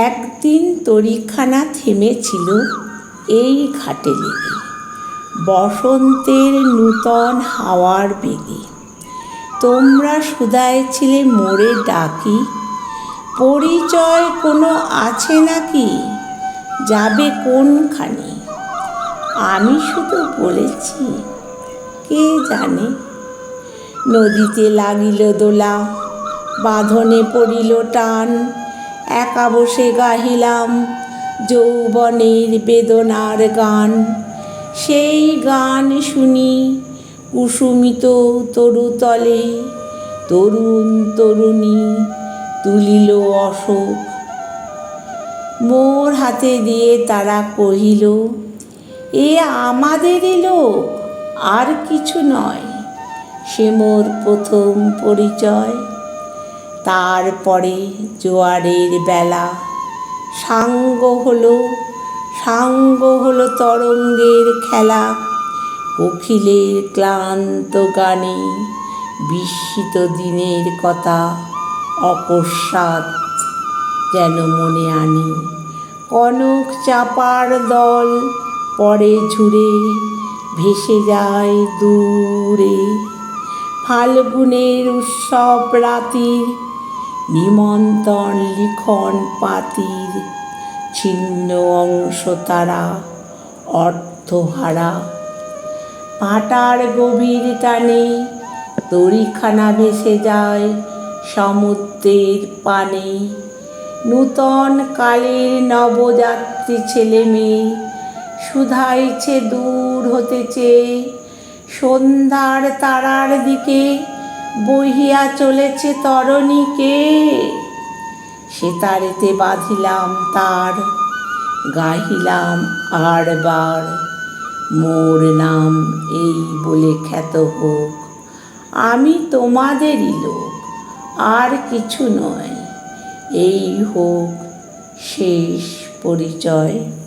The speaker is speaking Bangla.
একদিন তরিখানা থেমেছিল এই ঘাটে লেগে, বসন্তের নূতন হাওয়ার বেগে। তোমরা ছিলে মোড়ে ডাকি, পরিচয় কোনো আছে নাকি, যাবে কোনখানে? আমি শুধু বলেছি, কে জানে? নদীতে লাগিল দোলা, বাঁধনে পড়িল টান একা বসে গাহিলাম যৌবনের বেদনার গান। সেই গান শুনি কুসুমিত তরুতলে তরুণ তরুণী তুলিল অশোক। মোর হাতে দিয়ে তারা কহিল, এ আমাদেরই লোক আর কিছু নয়, সে মোর প্রথম পরিচয়। তারপরে জোয়ারের বেলা। সাঙ্গ হলো সাঙ্গ হলো তরঙ্গের খেলা। কোকিলের ক্লান্ত গানে বিস্মিত দিনের কথা অকস্মাৎ যেন মনে আনি। কনক চাপার দল পরে ঝুড়ে ভেসে যায় দূরে। ফাল্গুনের উৎসব রাতির নিমন্ত্রণ লিখন পাতির ছিন্ন অংশ তারা অর্থহারা পাটার গভীর টানে তরিখানা ভেসে যায় সমুদ্রের পানে। নূতন কালের নবযাত্রী ছেলে মেয়ে শুধাইছে দূর হতে চেয়ে। সন্ধ্যার তারার দিকে বহিয়া চলেছে তরণীকে। সেতারেতে বাঁধিলাম তার, গাহিলাম আরবার মোর নাম এই বলে খ্যাত হোক, আমি তোমাদেরই লোক, আর কিছু নয়। এই হোক শেষ পরিচয়।